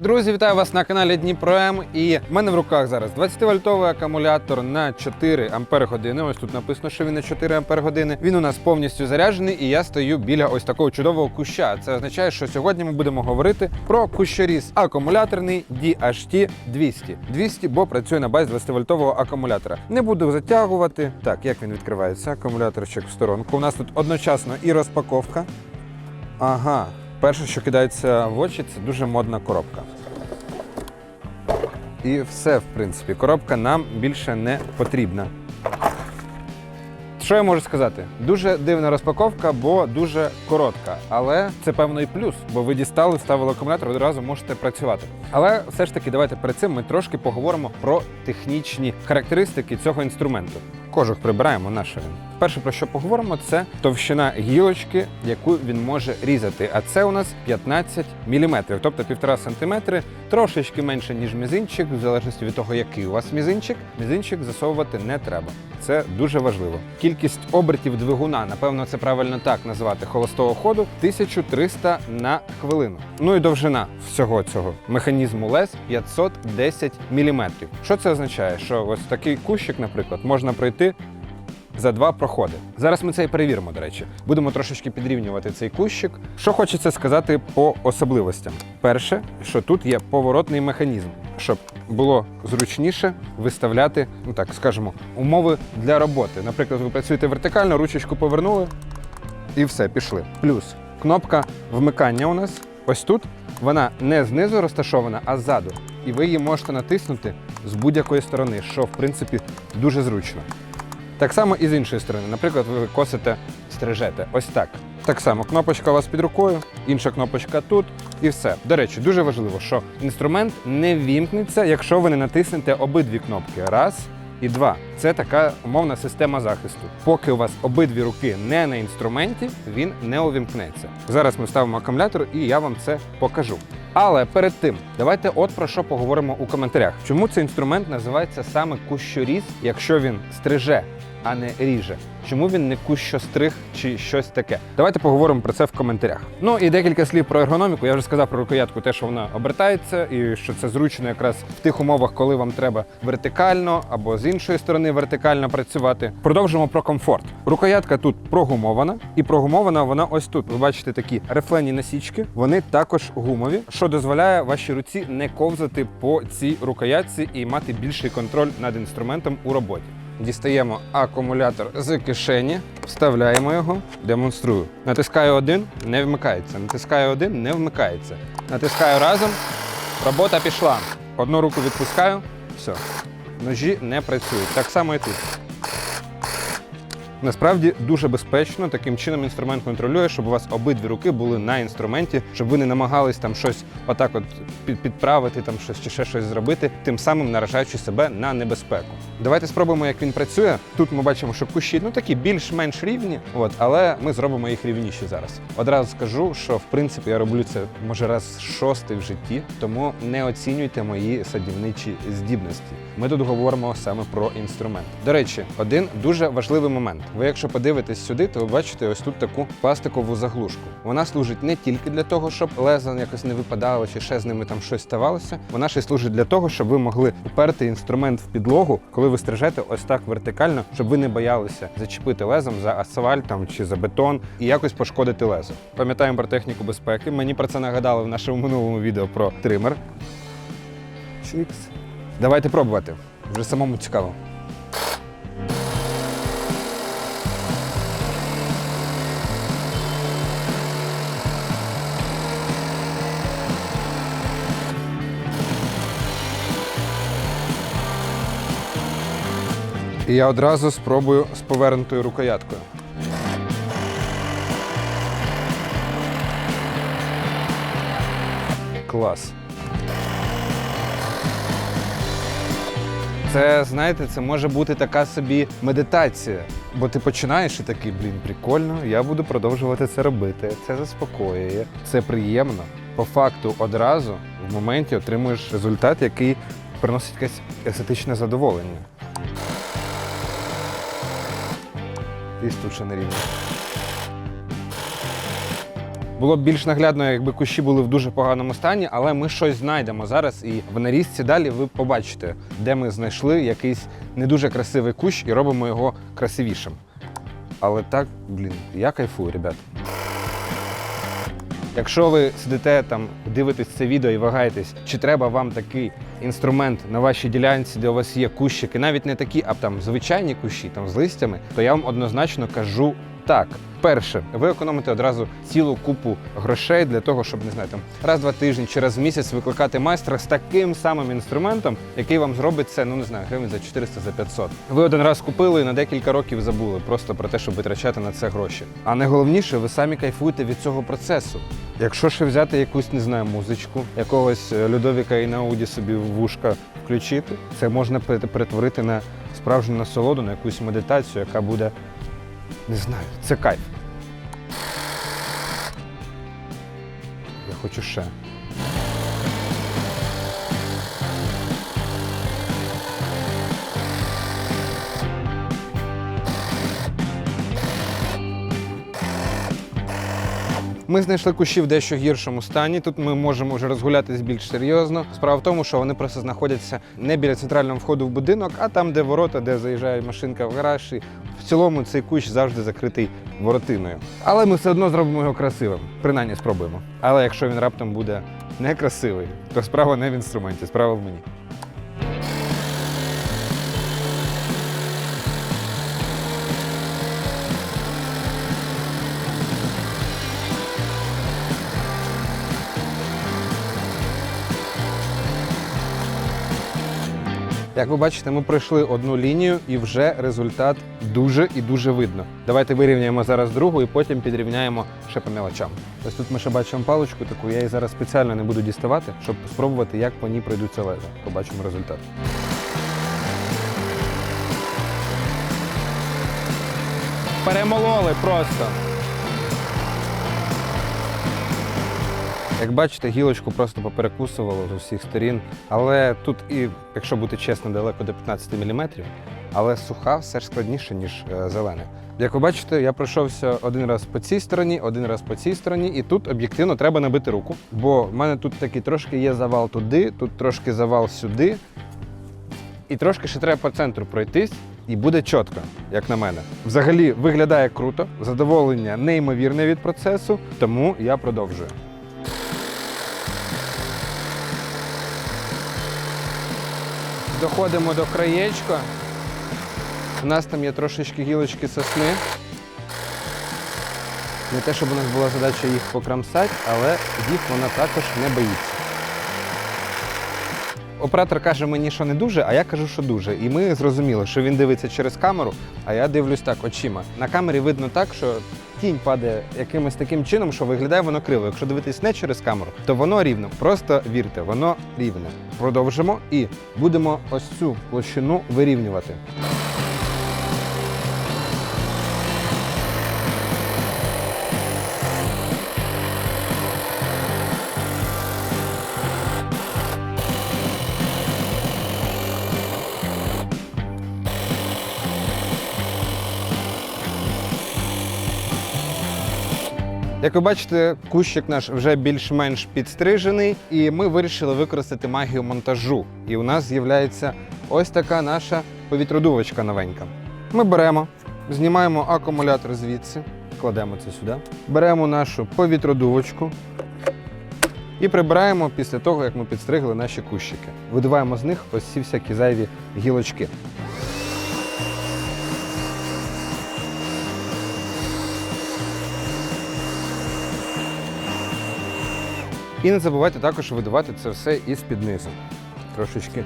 Друзі, вітаю вас на каналі Дніпро М. І в мене в руках зараз 20-вольтовий акумулятор на 4 ампер години. Ось тут написано, що він на 4 ампер години. Він у нас повністю заряджений, і я стою біля ось такого чудового куща. Це означає, що сьогодні ми будемо говорити про кущоріз акумуляторний DHT 200. 200, бо працює на базі 20-вольтового акумулятора. Не буду затягувати. Так, як він відкривається? Акумуляторчик в сторонку. У нас тут одночасно і розпаковка. Ага. Перше, що кидається в очі, це дуже модна коробка. І все, в принципі, коробка нам більше не потрібна. Що я можу сказати? Дуже дивна розпаковка, бо дуже коротка. Але це певно і плюс, бо ви дістали, вставили акумулятор, одразу можете працювати. Але все ж таки, давайте перед цим ми трошки поговоримо про технічні характеристики цього інструменту. Кожух прибираємо на що. Перше, про що поговоримо, це товщина гілочки, яку він може різати. А це у нас 15 мм, тобто 1,5 см, трошечки менше, ніж мізинчик, в залежності від того, який у вас мізинчик, мізинчик засовувати не треба. Це дуже важливо. Кількість обертів двигуна, напевно, це правильно так назвати, холостого ходу 1300 на хвилину. Ну і довжина всього цього механізму лез 510 мм. Що це означає? Що ось такий кущик, наприклад, можна пройти за два проходи. Зараз ми це і перевіримо, до речі. Будемо трошечки підрівнювати цей кущик. Що хочеться сказати по особливостям? Перше, що тут є поворотний механізм, щоб було зручніше виставляти, ну так скажемо, умови для роботи. Наприклад, ви працюєте вертикально, ручечку повернули і все, пішли. Плюс кнопка вмикання у нас ось тут. Вона не знизу розташована, а ззаду. І ви її можете натиснути з будь-якої сторони, що в принципі дуже зручно. Так само і з іншої сторони. Наприклад, ви косите, стрижете. Ось так. Так само кнопочка у вас під рукою, інша кнопочка тут, і все. До речі, дуже важливо, що інструмент не вімкнеться, якщо ви не натиснете обидві кнопки. Раз і два. Це така умовна система захисту. Поки у вас обидві руки не на інструменті, він не увімкнеться. Зараз ми ставимо акумулятор і я вам це покажу. Але перед тим, давайте от про що поговоримо у коментарях. Чому цей інструмент називається саме кущоріз, якщо він стриже, а не ріже? Чому він не кущостриг чи щось таке? Давайте поговоримо про це в коментарях. Ну і декілька слів про ергономіку. Я вже сказав про рукоятку, те, що вона обертається, і що це зручно якраз в тих умовах, коли вам треба вертикально або з іншої сторони вертикально працювати. Продовжимо про комфорт. Рукоятка тут прогумована, і прогумована вона ось тут. Ви бачите такі рефлені насічки. Вони також гумові, що дозволяє вашій руці не ковзати по цій рукоятці і мати більший контроль над інструментом у роботі. Дістаємо акумулятор з кишені, вставляємо його, демонструю. Натискаю один, не вмикається. Натискаю один, не вмикається. Натискаю разом, робота пішла. Одну руку відпускаю, все. Ножі не працюють. Так само і тут. Насправді дуже безпечно. Таким чином інструмент контролює, щоб у вас обидві руки були на інструменті, щоб ви не намагались там щось отак от підправити, там щось чи ще щось зробити, тим самим наражаючи себе на небезпеку. Давайте спробуємо, як він працює. Тут ми бачимо, що кущі ну такі більш-менш рівні, от, але ми зробимо їх рівніші зараз. Одразу скажу, що в принципі я роблю це може раз шостий в житті, тому не оцінюйте мої садівничі здібності. Ми тут говоримо саме про інструмент. До речі, один дуже важливий момент. Ви, якщо подивитесь сюди, то ви бачите ось тут таку пластикову заглушку. Вона служить не тільки для того, щоб леза якось не випадало, чи ще з ними там щось ставалося. Вона ще й служить для того, щоб ви могли уперти інструмент в підлогу, коли ви стрижете ось так вертикально, щоб ви не боялися зачепити лезом за асфальт там, чи за бетон і якось пошкодити лезо. Пам'ятаємо про техніку безпеки. Мені про це нагадали в нашому минулому відео про тример. Чикс. Давайте пробувати. Вже самому цікаво. І я одразу спробую з повернутою рукояткою. Клас. Це, знаєте, це може бути така собі медитація. Бо ти починаєш і такий, блін, прикольно, я буду продовжувати це робити. Це заспокоює, це приємно. По факту одразу в моменті отримуєш результат, який приносить якесь естетичне задоволення. Тут ще не рівно. Було б більш наглядно, якби кущі були в дуже поганому стані, але ми щось знайдемо зараз. І в нарізці далі ви побачите, де ми знайшли якийсь не дуже красивий кущ і робимо його красивішим. Але так, блін, я кайфую, ребят. Якщо ви сидите там, дивитесь це відео і вагаєтесь, чи треба вам такий інструмент на вашій ділянці, де у вас є кущики, навіть не такі, а там звичайні кущі, там з листями, то я вам однозначно кажу так. Перше, ви економите одразу цілу купу грошей для того, щоб не знаю, там раз-два тижні чи раз в місяць викликати майстра з таким самим інструментом, який вам зробить це, ну не знаю, гривень за 400 за 500. Ви один раз купили і на декілька років забули просто про те, щоб витрачати на це гроші. А найголовніше, ви самі кайфуєте від цього процесу. Якщо ще взяти якусь, не знаю, музичку, якогось е, Людовіка і Науді собі в вушка включити, це можна перетворити на справжню насолоду, на якусь медитацію, яка буде, не знаю, це кайф. Я хочу ще. Ми знайшли кущі в дещо гіршому стані. Тут ми можемо вже розгулятись більш серйозно. Справа в тому, що вони просто знаходяться не біля центрального входу в будинок, а там, де ворота, де заїжджає машинка в гараж. І в цілому цей кущ завжди закритий воротиною. Але ми все одно зробимо його красивим. Принаймні спробуємо. Але якщо він раптом буде некрасивий, то справа не в інструменті, справа в мені. Як ви бачите, ми пройшли одну лінію і вже результат дуже і дуже видно. Давайте вирівняємо зараз другу і потім підрівняємо ще по мелочам. Ось тут ми ще бачимо паличку таку, я її зараз спеціально не буду діставати, щоб спробувати, як по ній пройдуться леза. Побачимо результат. Перемололи просто. Як бачите, гілочку просто поперекусувало з усіх сторін. Але тут і, якщо бути чесним, далеко до 15 мм, але суха все ж складніше, ніж е, зелена. Як ви бачите, я пройшовся один раз по цій стороні, один раз по цій стороні, і тут об'єктивно треба набити руку. Бо в мене тут такий трошки є завал туди, тут трошки завал сюди. І трошки ще треба по центру пройтись, і буде чітко, як на мене. Взагалі виглядає круто, задоволення неймовірне від процесу, тому я продовжую. Доходимо до краєчка. У нас там є трошечки гілочки сосни. Не те, щоб у нас була задача їх покрамсати, але їх вона також не боїться. Оператор каже мені, що не дуже, а я кажу, що дуже. І ми зрозуміли, що він дивиться через камеру, а я дивлюсь так очима. На камері видно так, що тінь падає якимось таким чином, що виглядає воно криво. Якщо дивитись не через камеру, то воно рівно. Просто вірте, воно рівне. Продовжимо і будемо ось цю площину вирівнювати. Як ви бачите, кущик наш вже більш-менш підстрижений, і ми вирішили використати магію монтажу. І у нас з'являється ось така наша повітродувочка новенька. Ми беремо, знімаємо акумулятор звідси, кладемо це сюди, беремо нашу повітродувочку і прибираємо після того, як ми підстригли наші кущики. Видуваємо з них ось ці всякі зайві гілочки. І не забувайте також видавати це все із під низу. Трошечки.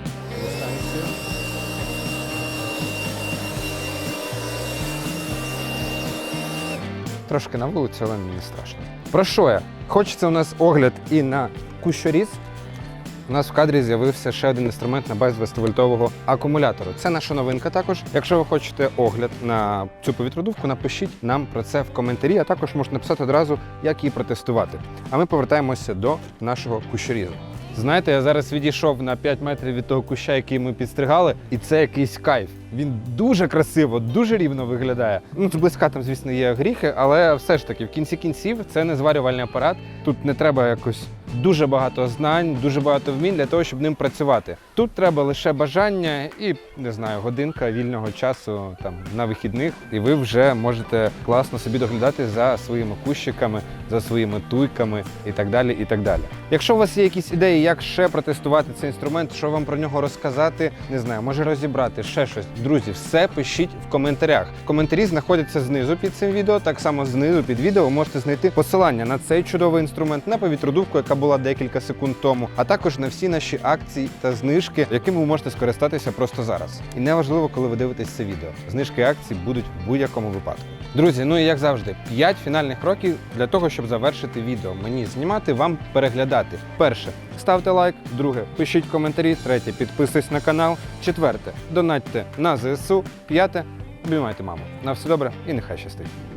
Трошки на вулицю, але не страшно. Про що я? Хочеться у нас огляд і на кущоріз. У нас в кадрі з'явився ще один інструмент на базі 20-вольтового акумулятора. Це наша новинка також. Якщо ви хочете огляд на цю повітродувку, напишіть нам про це в коментарі, а також можете написати одразу, як її протестувати. А ми повертаємося до нашого кущорізу. Знаєте, я зараз відійшов на 5 метрів від того куща, який ми підстригали, і це якийсь кайф. Він дуже красиво, дуже рівно виглядає. Ну, зблизька там, звісно, є гріхи, але все ж таки, в кінці кінців, це не зварювальний апарат. Тут не треба якось дуже багато знань, дуже багато вмінь для того, щоб ним працювати. Тут треба лише бажання і не знаю, годинка вільного часу там на вихідних, і ви вже можете класно собі доглядати за своїми кущиками, за своїми туйками і так далі. І так далі. Якщо у вас є якісь ідеї, як ще протестувати цей інструмент, що вам про нього розказати, не знаю, може розібрати ще щось. Друзі, все пишіть в коментарях. Коментарі знаходяться знизу під цим відео. Так само знизу під відео ви можете знайти посилання на цей чудовий інструмент, на повітродувку, яка була декілька секунд тому, а також на всі наші акції та знижки, якими ви можете скористатися просто зараз. І неважливо, коли ви дивитесь це відео. Знижки і акції будуть в будь-якому випадку. Друзі, ну і як завжди, 5 фінальних кроків для того, щоб завершити відео. Мені знімати, вам переглядати. Перше, ставте лайк. Друге, пишіть коментарі. Третє, підписуйтесь на канал. Четверте, донатьте на ЗСУ. П'яте, обіймайте маму. На все добре і нехай щастить.